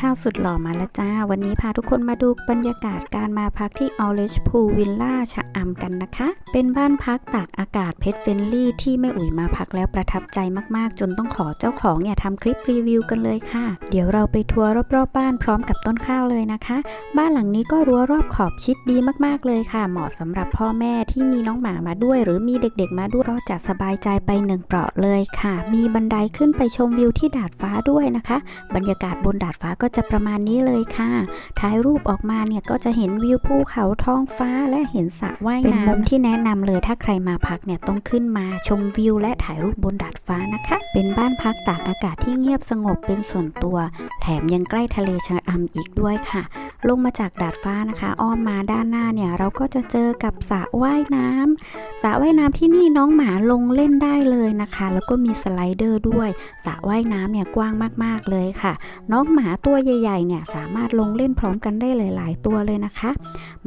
ข้าวสุดหล่อมาแล้วจ้า วันนี้พาทุกคนมาดูบรรยากาศการมาพักที่ Orange Pool Villa ชะอำกันนะคะ เป็นบ้านพักตากอากาศเพชรเฟนลี่ที่แม่อุ๋ยมาพักแล้วประทับใจมากๆ จนต้องขอเจ้าของเนี่ยทำคลิปรีวิวกันเลยค่ะ เดี๋ยวเราไปทัวร์รอบๆบ้านพร้อมกับต้นข้าวเลยนะคะ บ้านหลังนี้ก็รั้วรอบขอบชิดดีมากๆเลยค่ะ เหมาะสำหรับพ่อแม่ที่มีน้องหมามาด้วย หรือมีเด็กๆมาด้วยก็จะสบายใจไปหนึ่งเปราะเลยค่ะ มีบันไดขึ้นไปชมวิวที่ดาดฟ้าด้วยนะคะ บรรยากาศบนดาดฟ้าก็จะประมาณนี้เลยค่ะ ถ่ายรูปออกมาเนี่ยก็จะเห็นวิวภูเขาท้องฟ้าและเห็นสระว่ายน้ำเป็นมุมที่แนะนำเลยถ้าใครมาพักเนี่ยต้องขึ้นมาชมวิว และถ่ายรูปบนดาดฟ้านะคะ เป็นบ้านพักตากอากาศที่เงียบสงบเป็นส่วนตัว แถมยังใกล้ทะเลชะอำอีกด้วยค่ะ ลงมาจากดาดฟ้านะคะ อ้อมมาด้านหน้าเนี่ยเราก็จะเจอกับสระว่ายน้ำสระว่ายน้ำที่นี่น้องหมาลงเล่นได้เลยนะคะ แล้วก็มีสไลเดอร์ด้วยสระว่ายน้ำเนี่ยกว้างมากๆเลยค่ะ น้องหมาตัวใหญ่ๆเนี่ยสามารถลงเล่นพร้อมกันได้หลาย ๆ ตัวเลยนะคะ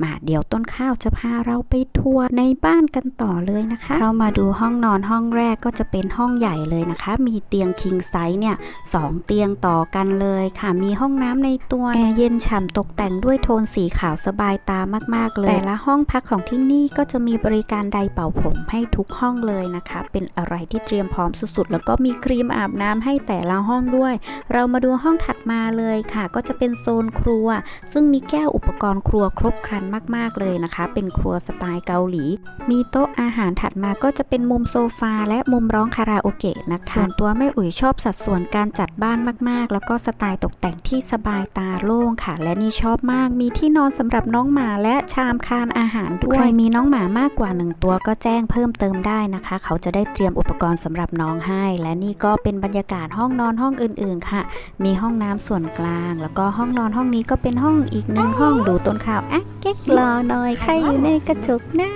มาเดี๋ยวต้นข้าวจะพาเราไปทัวร์ในบ้านกันต่อเลยนะคะ เข้ามาดูห้องนอนห้องแรกก็จะเป็นห้องใหญ่เลยนะคะ มีเตียง king size เนี่ยสองเตียงต่อกันเลยค่ะ มีห้องน้ำในตัวแอร์เย็นฉ่ำตกแต่งด้วยโทนสีขาวสบายตามาก ๆ เลย แต่ละห้องพักของที่นี่ก็จะมีบริการไดเป่าผมให้ทุกห้องเลยนะคะ เป็นอะไรที่เตรียมพร้อมสุดๆ แล้วก็มีครีมอาบน้ำให้แต่ละห้องด้วย เรามาดูห้องถัดมาเลยค่ะก็จะเป็นโซนครัว ซึ่งมีแก้วอุปกรณ์ครัวครบครันมาก ๆ เลยนะคะ เป็นครัวสไตล์เกาหลี มีโต๊ะอาหารถัดมาก็จะเป็นมุมโซฟาและมุมร้องคาราโอเกะนะคะ ส่วนตัวแม่อุ๋ยชอบสัดส่วนการจัดบ้านมาก ๆ แล้วก็สไตล์ตกแต่งที่สบายตาโล่งค่ะ และนี่ชอบมาก มีที่นอนสำหรับน้องหมาและชามคานอาหารด้วย ใครมีน้องหมามากกว่า 1 ตัวก็แจ้งเพิ่มเติมได้นะคะ เขาจะได้เตรียมอุปกรณ์สำหรับน้องให้ และนี่ก็เป็นบรรยากาศห้องนอนห้องอื่น ๆ ค่ะ มีห้องน้ำส่วนกลางแล้วก็ห้องนอนห้องนี้ก็เป็นห้องอีกหนึ่งห้องดูต้นข่าวอะเก๊กรอหน่อยใครอยู่ในกระจกนะ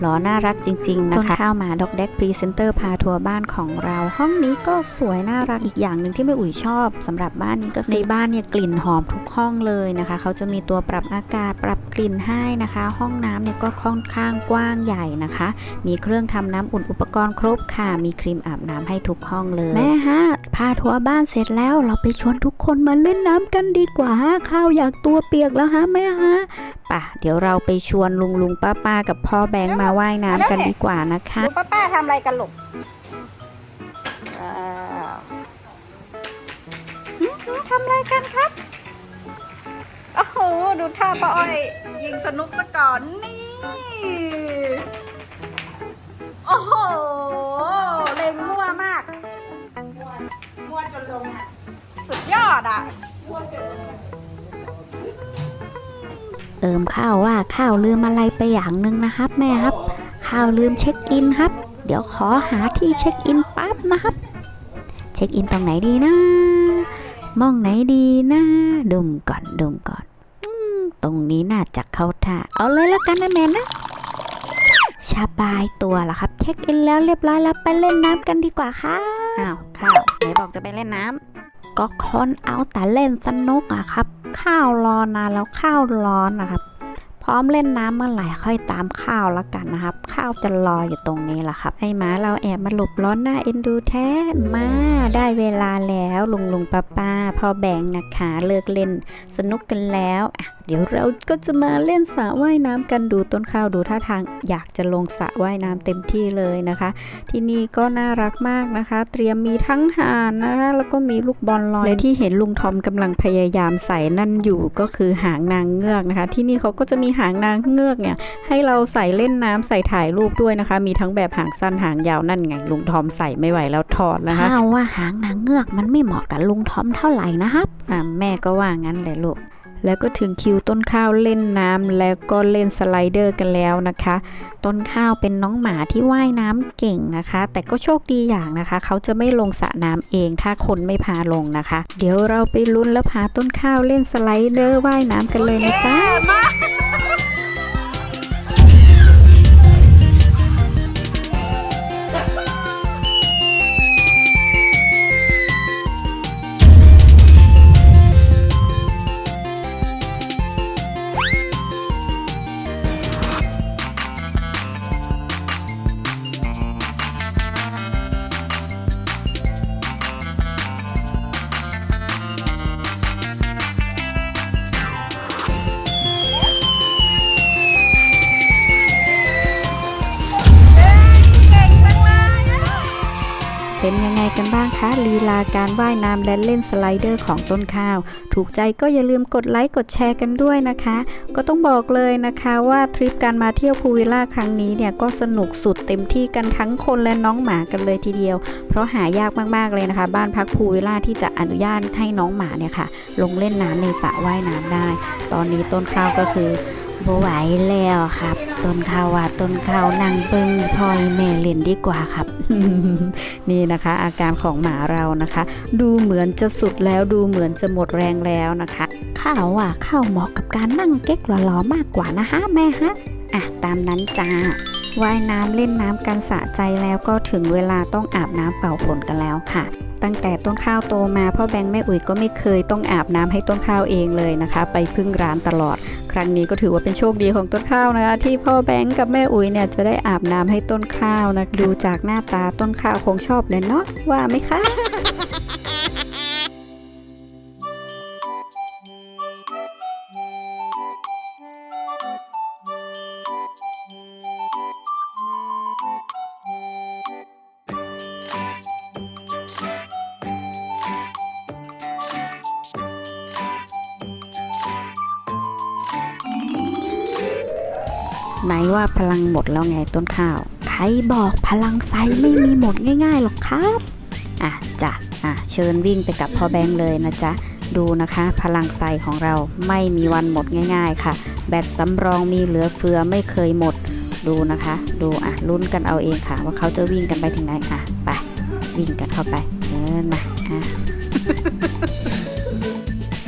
หรอน่ารักจริง ๆ นะคะต้นข้าวมาดอกแดกพรีเซนเตอร์พาทัวร์บ้านของเรา ห้องนี้ก็สวยน่ารักอีกอย่างหนึ่งที่แม่อุ๋ยชอบสำหรับบ้านนี้ก็คือในบ้านเนี่ยกลิ่นหอมทุกห้องเลยนะคะ เขาจะมีตัวปรับอากาศปรับกลิ่นให้นะคะ ห้องน้ำเนี่ยก็ค่อนข้างกว้างใหญ่นะคะ มีเครื่องทำน้ำอุ่นอุปกรณ์ครบค่ะมีครีมอาบน้ำให้ทุกห้องเลยแม่ฮะพาทัวร์บ้านเสร็จแล้วเราไปชวนทุกคนมาเล่นน้ำกันดีกว่าฮะข้าวอยากตัวเปียกแล้วฮะแม่ฮะป่ะเดี๋ยวเราไปชวนลุงลุงป้าป้ากับพ่อแบงค์มาว่ายน้ำกันดีกว่านะคะดูป้าป้าทำอะไรกันลูกอ้าวหึหึทำอะไรกันครับ โอ้โห ดูท่าป้าอ้อย ยิงสนุกซะก่อนนี่ โอ้โห เล็งมั่วมากม้วนจนลงอะ สุดยอดอะ เอิมข้าวว่าข้าวลืมอะไรไปอย่างหนึ่งนะครับ แม่ครับ ข้าวลืมเช็คอินครับ เดี๋ยวขอหาที่เช็คอินปั๊บนะครับ เช็คอินตรงไหนดีนะ มองไหนดีนะดุมก่อนดุมก่อนอืมตรงนี้น่าจะเข้าท่าเอาเลยแล้วกันนะแม่นะสบายตัวละครับ เช็คอินแล้วเรียบร้อยแล้วไปเล่นน้ำกันดีกว่าค่ะอ้าวข้าวไหนบอกจะไปเล่นน้ำก็คนเอาแต่เล่นสนุกอะครับ ข้าวร้อนนะแล้วข้าวร้อนนะครับ ร้อมเล่นน้ำเมื่อไหร่ค่อยตามข้าวแล้วกันนะครับ ข้าวจะรออยู่ตรงนี้แหละครับไอ้หมาเราแอบมาหลบร้อนหน้าเอ็นดูแท้มาได้เวลาแล้วลุงลุงป้าป้าพ่อแบงนะคะเลิกเล่นสนุกกันแล้วอะเดี๋ยวเราก็จะมาเล่นสระว่ายน้ำกันดูต้นข้าวดูท่าทางอยากจะลงสระว่ายน้ำเต็มที่เลยนะคะ ที่นี่ก็น่ารักมากนะคะ เตรียมมีทั้งห่านนะคะแล้วก็มีลูกบอลลอยและที่เห็นลุงทอมกำลังพยายามใส่นั่นอยู่ก็คือหางนางเงือกนะคะ ที่นี่เขาก็จะมีหางนางเงือกเนี่ยให้เราใส่เล่นน้ำใส่ถ่ายรูปด้วยนะคะ มีทั้งแบบหางสั้นหางยาวนั่นไงลุงทอมใส่ไม่ไหวแล้วถอดนะคะข้าวว่าหางนางเงือกมันไม่เหมาะกับลุงทอมเท่าไหร่นะครับอะแม่ก็ว่างั้นเลยลูกแล้วก็ถึงคิวต้นข้าวเล่นน้ำแล้วก็เล่นสไลเดอร์กันแล้วนะคะ ต้นข้าวเป็นน้องหมาที่ว่ายน้ำเก่งนะคะ แต่ก็โชคดีอย่างนะคะ เขาจะไม่ลงสระน้ำเอง ถ้าคนไม่พาลงนะคะ เดี๋ยวเราไปลุ้นแล้วพาต้นข้าวเล่นสไลเดอร์ว่ายน้ำกันเลยนะจ๊ะ เป็นยังไงกันบ้างคะลีลาการว่ายน้ำและเล่นสไลเดอร์ของต้นข้าว ถูกใจก็อย่าลืมกดไลค์กดแชร์กันด้วยนะคะ ก็ต้องบอกเลยนะคะว่าทริปการมาเที่ยวพูวิลล่าครั้งนี้เนี่ยก็สนุกสุดเต็มที่กันทั้งคนและน้องหมากันเลยทีเดียว เพราะหายากมากๆเลยนะคะ บ้านพักพูวิลล่าที่จะอนุญาตให้น้องหมาเนี่ยค่ะ ลงเล่นน้ำในสระว่ายน้ำได้ ตอนนี้ต้นข้าวก็คือ บ่ไหวแล้วครับ ต้นข้าวว่าต้นข้าวนั่งเบิ้งพอยแม่เล่นดีกว่าครับ นี่นะคะ อาการของหมาเรานะคะ ดูเหมือนจะสุดแล้วดูเหมือนจะหมดแรงแล้วนะคะข้าวอะข้าวเหมาะกับการนั่งเก๊กหล่อๆมากกว่านะฮะแม่ฮะอะตามนั้นจ้าว่ายน้ำเล่นน้ำกันสะใจแล้วก็ถึงเวลาต้องอาบน้ำเป่าฝนกันแล้วค่ะ ตั้งแต่ต้นข้าวโตมาพ่อแบงค์แม่อุ๋ยก็ไม่เคยต้องอาบน้ำให้ต้นข้าวเองเลยนะคะ ไปพึ่งร้านตลอด รั้งนี้ก็ถือว่าเป็นโชคดีของต้นข้าวนะคะ ที่พ่อแบงค์กับแม่อุ๋ยเนี่ยจะได้อาบน้ำให้ต้นข้าวนะดูจากหน้าตาต้นข้าวคงชอบเลยเนาะว่าไหมคะ ไหนว่าพลังหมดแล้วไงต้นข้าว ใครบอกพลังไซไม่มีหมดง่ายๆหรอกครับ อะจ้ะ อะเชิญวิ่งไปกับพ่อแบงค์เลยนะจ๊ะ ดูนะคะ พลังไซของเราไม่มีวันหมดง่ายๆค่ะ แบตสำรองมีเหลือเฟือไม่เคยหมด ดูนะคะ ดูอะลุ้นกันเอาเองค่ะ ว่าเขาจะวิ่งกันไปถึงไหน อะ ไป วิ่งกันเข้าไป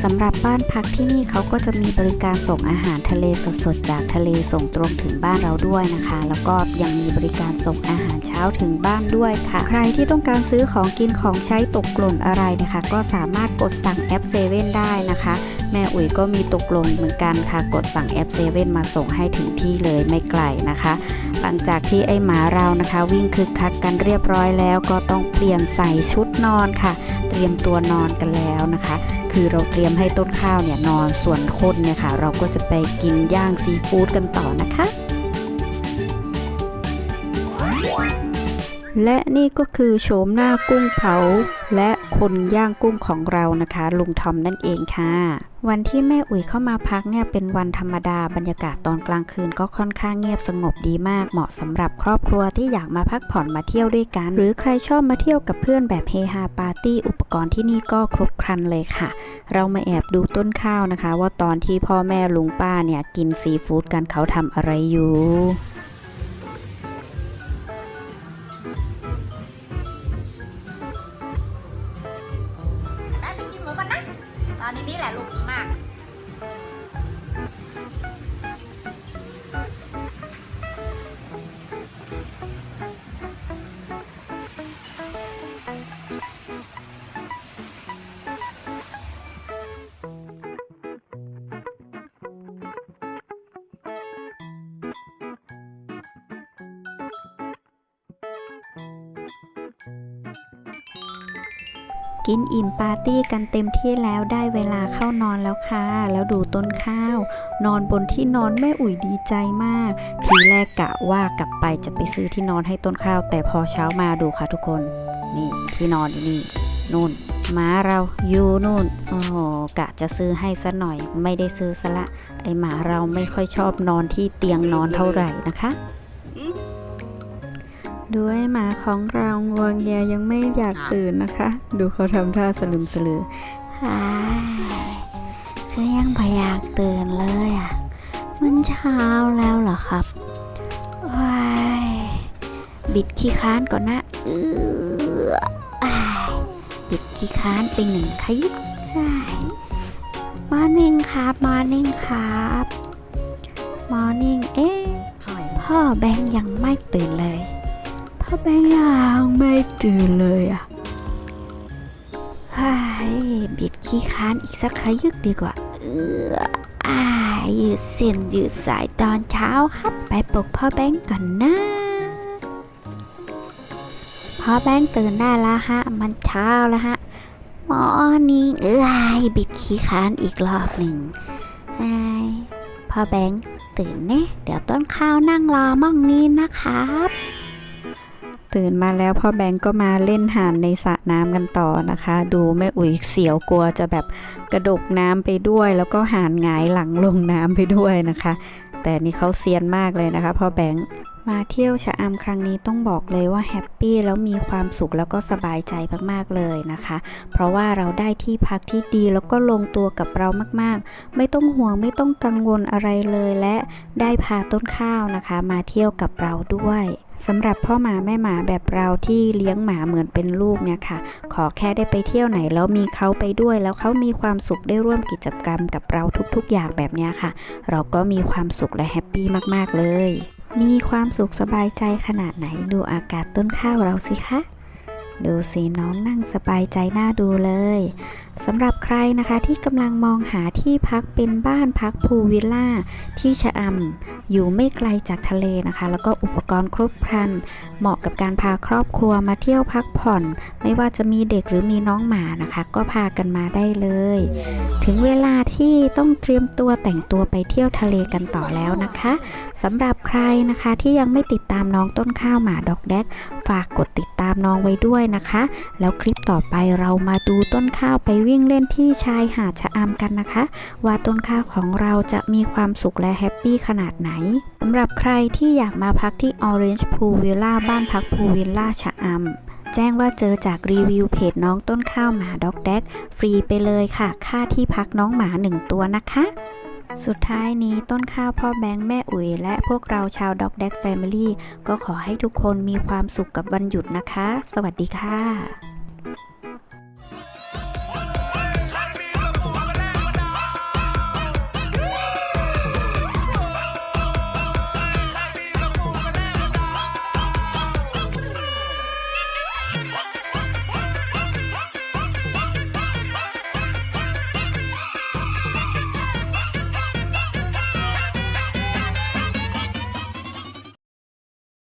สำหรับบ้านพักที่นี่เขาก็จะมีบริการส่งอาหารทะเลสดๆ จากทะเลส่งตรงถึงบ้านเราด้วยนะคะ แล้วก็ยังมีบริการส่งอาหารเช้าถึงบ้านด้วยค่ะ ใครที่ต้องการซื้อของกินของใช้ตกหล่นอะไรนะคะ ก็สามารถกดสั่งแอปเซเว่นได้นะคะ แม่อุ๋ยก็มีตกล่นเหมือนกันค่ะ กดสั่งแอปเซเว่นมาส่งให้ถึงที่เลยไม่ไกลนะคะ หลังจากที่ไอหมาเรานะคะ วิ่งคึกคักกันเรียบร้อยแล้ว ก็ต้องเปลี่ยนใส่ชุดนอนค่ะ เตรียมตัวนอนกันแล้วนะคะ คือเราเตรียมให้ต้นข้าวเนี่ยนอนส่วนคนเนี่ยค่ะ เราก็จะไปกินย่างซีฟู้ดกันต่อนะคะ และนี่ก็คือโฉมหน้ากุ้งเผาและ คนย่างกุ้งของเรานะคะ ลุงทอมนั่นเองค่ะ วันที่แม่อุ๋ยเข้ามาพักเนี่ยเป็นวันธรรมดาบรรยากาศตอนกลางคืนก็ค่อนข้างเงียบสงบดีมากเหมาะสำหรับครอบครัวที่อยากมาพักผ่อนมาเที่ยวด้วยกัน หรือใครชอบมาเที่ยวกับเพื่อนแบบเฮฮาปาร์ตี้อุปกรณ์ที่นี่ก็ครบครันเลยค่ะ เรามาแอบดูต้นข้าวนะคะ ว่าตอนที่พ่อแม่ลุงป้าเนี่ยกินซีฟู้ดกันเขาทำอะไรอยู่ กินอิ่มปาร์ตี้กันเต็มที่แล้วได้เวลาเข้านอนแล้วค่ะ แล้วดูต้นข้าว นอนบนที่นอนแม่อุ๋ยดีใจมาก ทีแรกกะว่ากลับไปจะไปซื้อที่นอนให้ต้นข้าว แต่พอเช้ามาดูค่ะทุกคน นี่ที่นอนนี่นู่นหมาเราอยู่นู่น โอ้โหกะจะซื้อให้ซะหน่อย ไม่ได้ซื้อซะละ ไอหมาเราไม่ค่อยชอบนอนที่เตียงนอนเท่าไหร่นะคะ ดูไอหมาของเรางวงเงียยังไม่อยากตื่นนะคะ ดูเขาทำท่าสลึมสลืออ้ายคือยังพอยากตื่นเลยอะ มันเช้าแล้วเหรอครับว้ายบิดขี้ค้านก่อนนะเอออ้ายบิดขี้ค้านไปหนึ่งขยิบอ้ายมอร์นิ่งครับมอร์นิ่งครับมอร์นิ่งเอ๊ะพ่อแบงค์ยังไม่ตื่นเลย พ่อแบงค์ยังไม่ตื่นเลยอะไอ้ยบิดขี้ค้านอีกสักขยึกดีกว่า เอออ้ายืดเส้นยืดสายตอนเช้าครับไปปลุกพ่อแบงค์ก่อนนะพ่อแบงค์ตื่นได้แล้วฮะ มันเช้าแล้วฮะมอนิ่เอ้ยบิดขี้ค้านอีกรอบหนึ่งไอ้พ่อแบงค์ตื่นเนะเดี๋ยวต้นข้าวนั่งรอมั่งนี้นะครับ ตื่นมาแล้วพ่อแบงก์ก็มาเล่นห่านในสระน้ำกันต่อนะคะ ดูแม่อุ๋ยเสียวกลัวจะแบบกระดกน้ำไปด้วย แล้วก็ห่านหงายหลังลงน้ำไปด้วยนะคะ แต่นี่เขาเซียนมากเลยนะคะพ่อแบงก์ มาเที่ยวชะอำครั้งนี้ต้องบอกเลยว่าแฮปปี้แล้วมีความสุขแล้วก็สบายใจมากๆเลยนะคะ เพราะว่าเราได้ที่พักที่ดีแล้วก็ลงตัวกับเรามากๆ ไม่ต้องห่วงไม่ต้องกังวลอะไรเลยและได้พาต้นข้าวนะคะ มาเที่ยวกับเราด้วยสำหรับพ่อหมาแม่หมาแบบเราที่เลี้ยงหมาเหมือนเป็นลูกเนี่ยค่ะ ขอแค่ได้ไปเที่ยวไหนแล้วมีเขาไปด้วย แล้วเขามีความสุขได้ร่วมกิจกรรมกับเราทุกๆ อย่างแบบเนี้ยค่ะ เราก็มีความสุขและแฮปปี้มากๆเลย มีความสุขสบายใจขนาดไหนดูอากาศต้นข้าวเราสิคะ ดูสิน้องนั่งสบายใจน่าดูเลยสำหรับใครนะคะที่กำลังมองหาที่พักเป็นบ้านพักพูวิลล่าที่ชะอำอยู่ไม่ไกลจากทะเลนะคะ แล้วก็อุปกรณ์ครบครัน เหมาะกับการพาครอบครัวมาเที่ยวพักผ่อน ไม่ว่าจะมีเด็กหรือมีน้องหมานะคะ ก็พากันมาได้เลย ถึงเวลาที่ต้องเตรียมตัวแต่งตัวไปเที่ยวทะเลกันต่อแล้วนะคะสำหรับใครนะคะที่ยังไม่ติดตามน้องต้นข้าวหมาดอกแดกฝากกดติดตามน้องไว้ด้วยนะคะ แล้วคลิปต่อไปเรามาดูต้นข้าวไปวิ่งเล่นที่ชายหาดชะอำกันนะคะ ว่าต้นข้าวของเราจะมีความสุขและแฮปปี้ขนาดไหนสำหรับใครที่อยากมาพักที่ Orange Pool Villa บ้านพักพูวิลล่าชะอำแจ้งว่าเจอจากรีวิวเพจน้องต้นข้าวหมาด็อกแดก ฟรีไปเลยค่ะ ค่าที่พักน้องหมาหนึ่งตัวนะคะ สุดท้ายนี้ต้นข้าวพ่อแบงค์แม่อุ๋ยและพวกเราชาวด็อกแดกแฟมิลี่ก็ขอให้ทุกคนมีความสุขกับวันหยุดนะคะ สวัสดีค่ะ